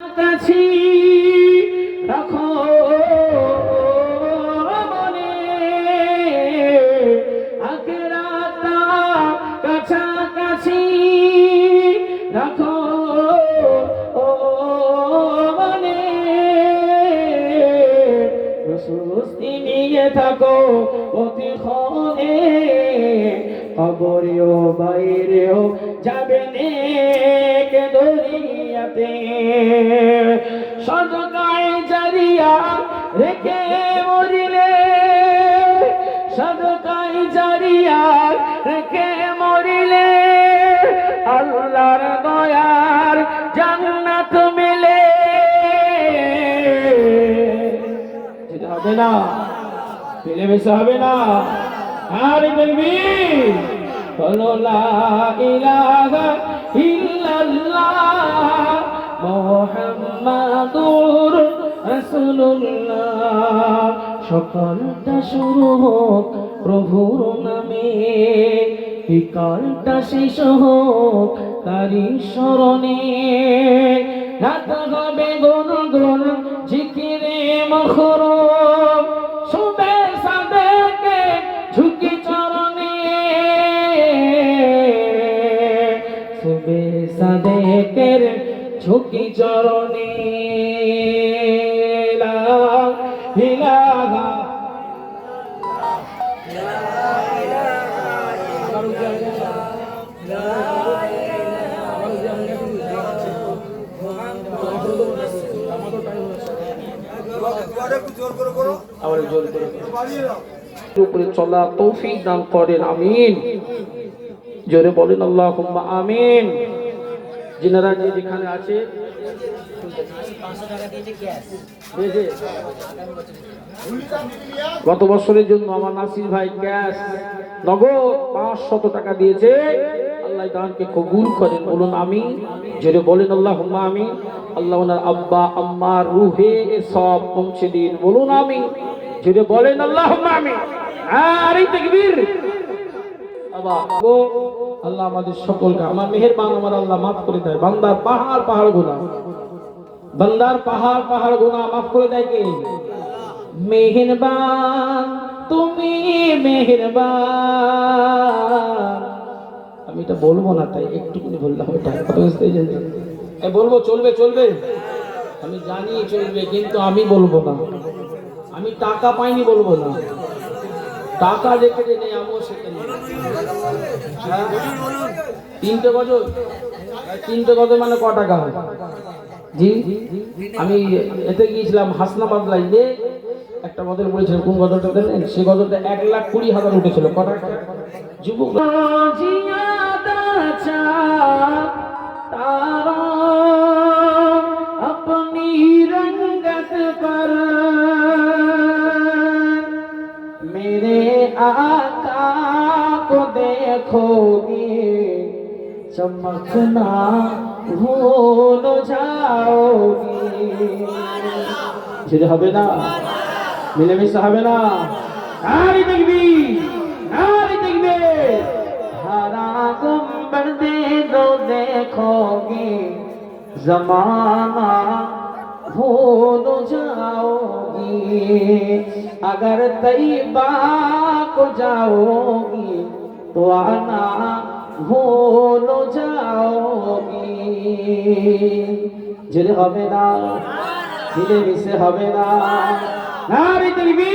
কাছি রাখো মনে। আখেরাতা কাছাকাছি রাখো মনে। সুস্তি নিয়ে থাকো অতি ক্ষণে খবরেও বাইরেও যাবে নেক দরিয়াতে সদকায় জারিয়া রেখে মরিলে, সদকায় জারিয়া রেখে মরিলে, আল্লাহর দয়ার জান্নাত মিলে। হবে না? মিলেমিশে হবে না? আর দেখবি হলো মুহাম্মাদুর রাসূলুল্লাহ। সকালটা শুরু হোক প্রভুর নামে। বিকালটা শেষ হোক তারি স্মরণে। রাত হবে গুন গুন জিকিরে মখরম। সাদেকের ঝুঁকি চরণে উপরে চলা তৌফিক দান করেন আমিন। জোরে বলেন আল্লাহ আমিন। যিনারা যে যেখানে আছে গত বছরের জন্য আমার নাসির ভাই ক্যাশ নগদ পাঁচশত টাকা দিয়েছে আল্লাহ দানকে কবুল করেন বলুন আমি জোরে বলেন আল্লাহ আমি আল্লাহ ওনার আব্বা আম্মা রুহে সব পৌঁছে দিন বলুন আমি জোরে বলেন আল্লাহ আমি আর এই তাকবীর গো আল্লাহ আমাদের সকলকে, আমার মেহেরবান আমার আল্লাহ মাফ করে দেয়। বান্দার পাহাড় পাহাড় গুনাহ বান্দার পাহাড় পাহাড় গুনাহ মাফ করে দেয় কে? মেহেরবান, তুমি মেহেরবান। আমি এটা বলব না, তাই একটুকুনি বললাম এটা কত বুঝতে চাইছেন? এই বলব, চলবে চলবে। আমি জানি চলবে, কিন্তু আমি বলব না। আমি টাকা পাইনি বলব না। টাকা যেখানে নেই আমিও সেখানে নেই। হ্যাঁ? তিনটে গজল তিনটে গজল মানে ক টাকা হয় জি আমি এতে গিয়েছিলাম হাসনাবাদ লাইনে একটা গজল বলেছিলাম কোন গজলটা জানেন সেই গজলটা এক লাখ কুড়ি হাজার উঠেছিল ক টাকা যুবক তারা अपनी रंगत पर मेरे आका को देखोगे चमकना भूल जाओगे যেতে হবে না মিলেমিশে হবে না আরে দেখবি আরে দেখবে हरा गुम्बर दे दो देखोगे जमाना भूल जाओगी अगर तैबा को जाओगी तो आना भूल जाओगी যেতে হবে না মিলে মিশে হবে না নারী দেখবি